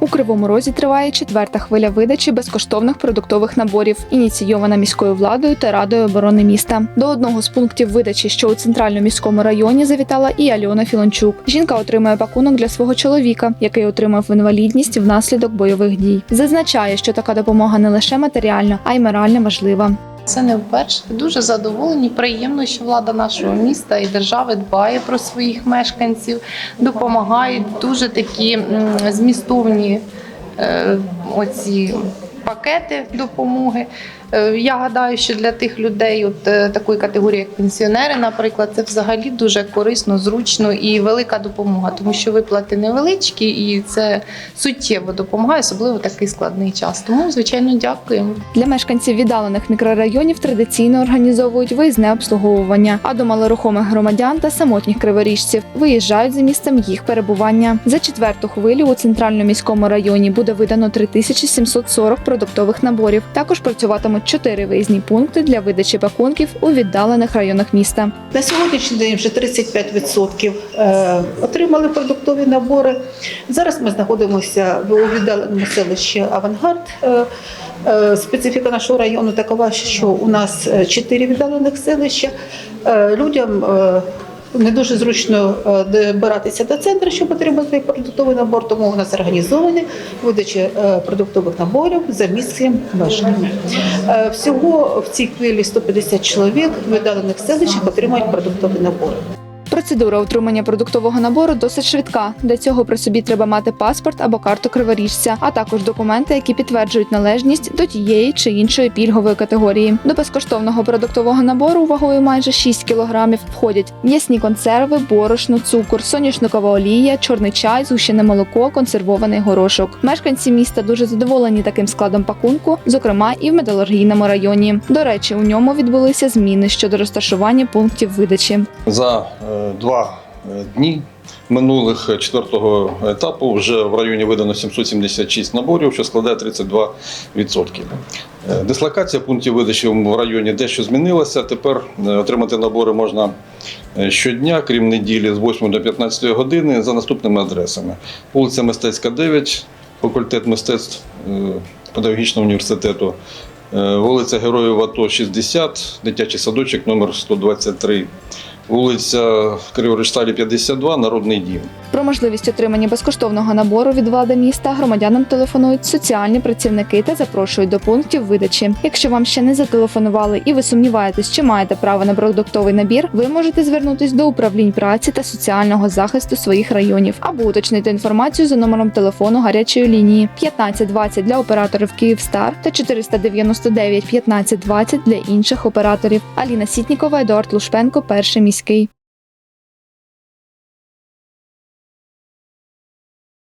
У Кривому Розі триває четверта хвиля видачі безкоштовних продуктових наборів, ініційована міською владою та радою оборони міста. До одного з пунктів видачі, що у центральному міському районі, завітала і Альона Філончук. Жінка отримує пакунок для свого чоловіка, який отримав інвалідність внаслідок бойових дій. Зазначає, що така допомога не лише матеріальна, а й морально важлива. Це не вперше. Дуже задоволені. Приємно, що влада нашого міста і держави дбає про своїх мешканців, допомагають дуже такі змістовні е, оці пакети допомоги. Е, Я гадаю, що для тих людей, от е, такої категорії, як пенсіонери, наприклад, це взагалі дуже корисно, зручно і велика допомога, тому що виплати невеличкі, і це суттєво допомагає, особливо такий складний час. Тому, звичайно, дякуємо. Для мешканців віддалених мікрорайонів традиційно організовують виїзне обслуговування, а до малорухомих громадян та самотніх криворіжців виїжджають за місцем їх перебування. За четверту хвилю у центральному міському районі буде видано 3740 продуктових наборів. Також працюватимуть чотири виїзні пункти для видачі пакунків у віддалених районах міста. На сьогоднішній день вже 35% е, отримали продуктові набори. Зараз ми знаходимося в віддаленому селищі Авангард. Е, е, Специфіка нашого району такова, що у нас чотири віддалених селища. Людям не дуже зручно е, добиратися до центру, щоб отримати продуктовий набор, тому у нас організовані видачі е, продуктових наборів за місцем мешкання. Е, Всього в цій хвилі 150 чоловік в віддалених селищах отримують продуктові набори. Процедура отримання продуктового набору досить швидка. Для цього при собі треба мати паспорт або карту криворіжця, а також документи, які підтверджують належність до тієї чи іншої пільгової категорії. До безкоштовного продуктового набору вагою майже 6 кілограмів входять м'ясні консерви, борошно, цукор, соняшникова олія, чорний чай, згущене молоко, консервований горошок. Мешканці міста дуже задоволені таким складом пакунку, зокрема і в металургійному районі. До речі, у ньому відбулися зміни щодо розташування пунктів видачі. За е, два е, дні минулих четвертого етапу вже в районі видано 776 наборів, що складає 32%. Е, Дислокація пунктів видачі в районі дещо змінилася. Тепер е, отримати набори можна щодня, крім неділі, з 8 до 15 години за наступними адресами: вулиця Мистецька, 9, факультет мистецтв педагогічного університету. Вулиця Героїв АТО 60, дитячий садочок номер 123, вулиця Криворіжсталі 52, Народний дім. Про можливість отримання безкоштовного набору від влади міста громадянам телефонують соціальні працівники та запрошують до пунктів видачі. Якщо вам ще не зателефонували і ви сумніваєтесь, чи маєте право на продуктовий набір, ви можете звернутись до управлінь праці та соціального захисту своїх районів або уточнити інформацію за номером телефону гарячої лінії 1520 для операторів Київстар та 499 1520 для інших операторів. Аліна Сітнікова, Едуард Лушпенко, перший міський.